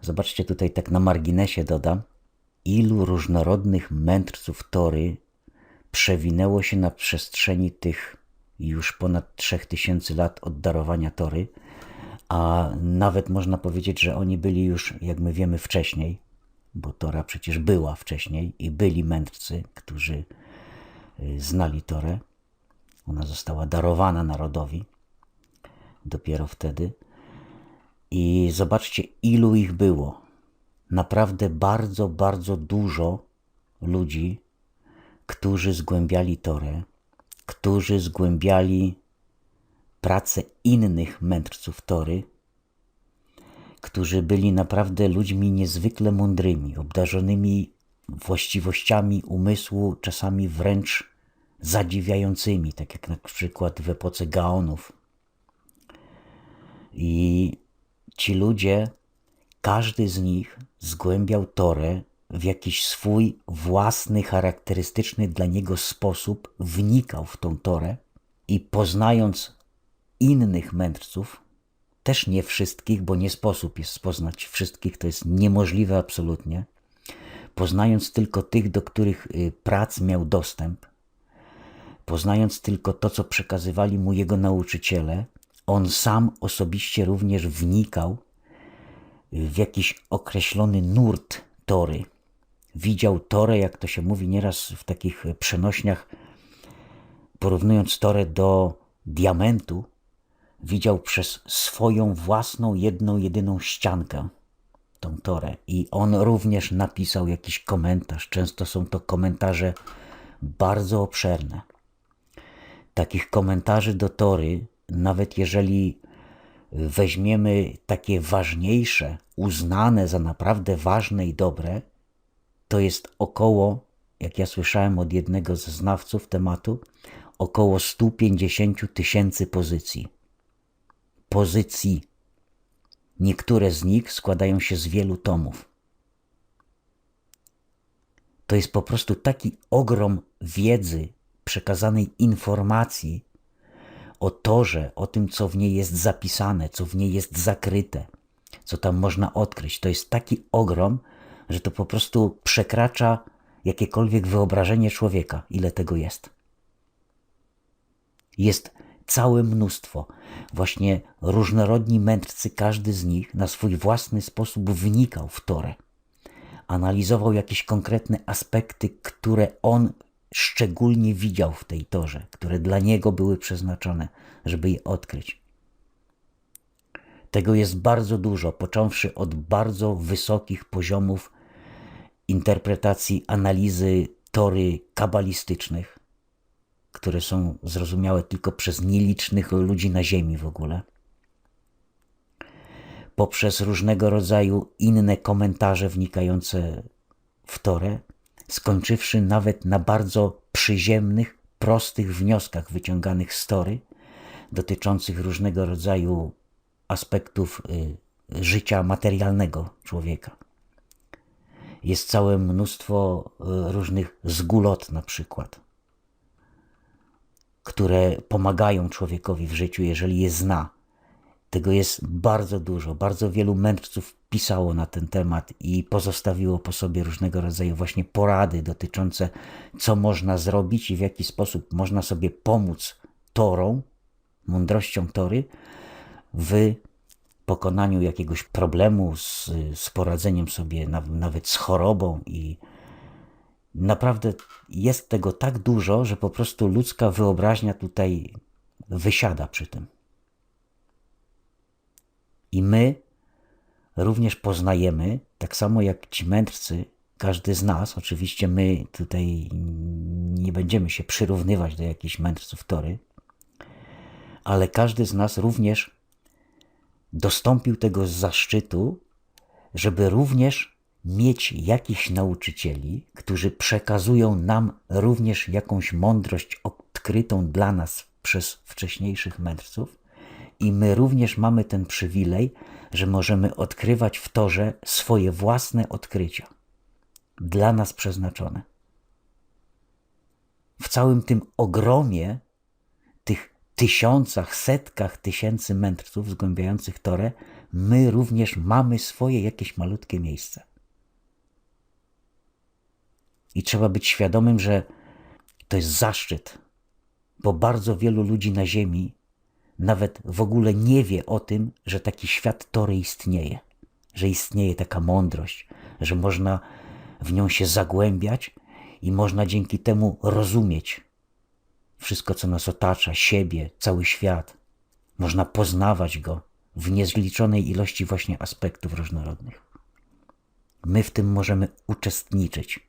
Zobaczcie tutaj tak na marginesie dodam, ilu różnorodnych mędrców Tory przewinęło się na przestrzeni tych już ponad 3000 lat od darowania Tory, a nawet można powiedzieć, że oni byli już, jak my wiemy, wcześniej, bo Tora przecież była wcześniej i byli mędrcy, którzy y, znali Torę. Ona została darowana narodowi dopiero wtedy. I zobaczcie, ilu ich było. Naprawdę bardzo, bardzo dużo ludzi, którzy zgłębiali Torę, którzy zgłębiali pracę innych mędrców Tory, którzy byli naprawdę ludźmi niezwykle mądrymi, obdarzonymi właściwościami umysłu, czasami wręcz zadziwiającymi, tak jak na przykład w epoce Gaonów. I ci ludzie, każdy z nich zgłębiał Torę w jakiś swój własny, charakterystyczny dla niego sposób, wnikał w tą Torę i poznając innych mędrców, też nie wszystkich, bo nie sposób jest poznać wszystkich, to jest niemożliwe absolutnie, poznając tylko tych, do których y, prac miał dostęp, poznając tylko to, co przekazywali mu jego nauczyciele, on sam osobiście również wnikał w jakiś określony nurt tory. Widział torę, jak to się mówi nieraz w takich przenośniach, porównując torę do diamentu, widział przez swoją własną, jedną, jedyną ściankę tą torę. I on również napisał jakiś komentarz. Często są to komentarze bardzo obszerne. Takich komentarzy do tory, nawet jeżeli weźmiemy takie ważniejsze, uznane za naprawdę ważne i dobre, to jest około, jak ja słyszałem od jednego ze znawców tematu, około 150 tysięcy pozycji. Pozycji. Niektóre z nich składają się z wielu tomów. To jest po prostu taki ogrom wiedzy, przekazanej informacji o torze, o tym, co w niej jest zapisane, co w niej jest zakryte, co tam można odkryć. To jest taki ogrom, że to po prostu przekracza jakiekolwiek wyobrażenie człowieka, ile tego jest. Jest całe mnóstwo. Właśnie różnorodni mędrcy, każdy z nich na swój własny sposób wnikał w Torę. Analizował jakieś konkretne aspekty, które on szczególnie widział w tej Torze, które dla niego były przeznaczone, żeby je odkryć. Tego jest bardzo dużo, począwszy od bardzo wysokich poziomów interpretacji, analizy tory kabalistycznych, które są zrozumiałe tylko przez nielicznych ludzi na Ziemi w ogóle, poprzez różnego rodzaju inne komentarze wnikające w torę, skończywszy nawet na bardzo przyziemnych, prostych wnioskach wyciąganych z tory, dotyczących różnego rodzaju aspektów y, życia materialnego człowieka. Jest całe mnóstwo y, różnych zgulot, na przykład, które pomagają człowiekowi w życiu, jeżeli je zna. Tego jest bardzo dużo. Bardzo wielu mędrców pisało na ten temat i pozostawiło po sobie różnego rodzaju właśnie porady dotyczące, co można zrobić i w jaki sposób można sobie pomóc torą, mądrością tory w pokonaniu jakiegoś problemu, z, z poradzeniem sobie nawet z chorobą i naprawdę jest tego tak dużo, że po prostu ludzka wyobraźnia tutaj wysiada przy tym. I my również poznajemy, tak samo jak ci mędrcy, każdy z nas, oczywiście my tutaj nie będziemy się przyrównywać do jakichś mędrców Tory, ale każdy z nas również dostąpił tego zaszczytu, żeby również mieć jakichś nauczycieli, którzy przekazują nam również jakąś mądrość odkrytą dla nas przez wcześniejszych mędrców, i my również mamy ten przywilej, że możemy odkrywać w torze swoje własne odkrycia, dla nas przeznaczone. W całym tym ogromie tych tysiącach, setkach tysięcy mędrców zgłębiających Torę my również mamy swoje jakieś malutkie miejsce. I trzeba być świadomym, że to jest zaszczyt, bo bardzo wielu ludzi na Ziemi nawet w ogóle nie wie o tym, że taki świat Tory istnieje, że istnieje taka mądrość, że można w nią się zagłębiać i można dzięki temu rozumieć wszystko, co nas otacza, siebie, cały świat. Można poznawać go w niezliczonej ilości właśnie aspektów różnorodnych. My w tym możemy uczestniczyć.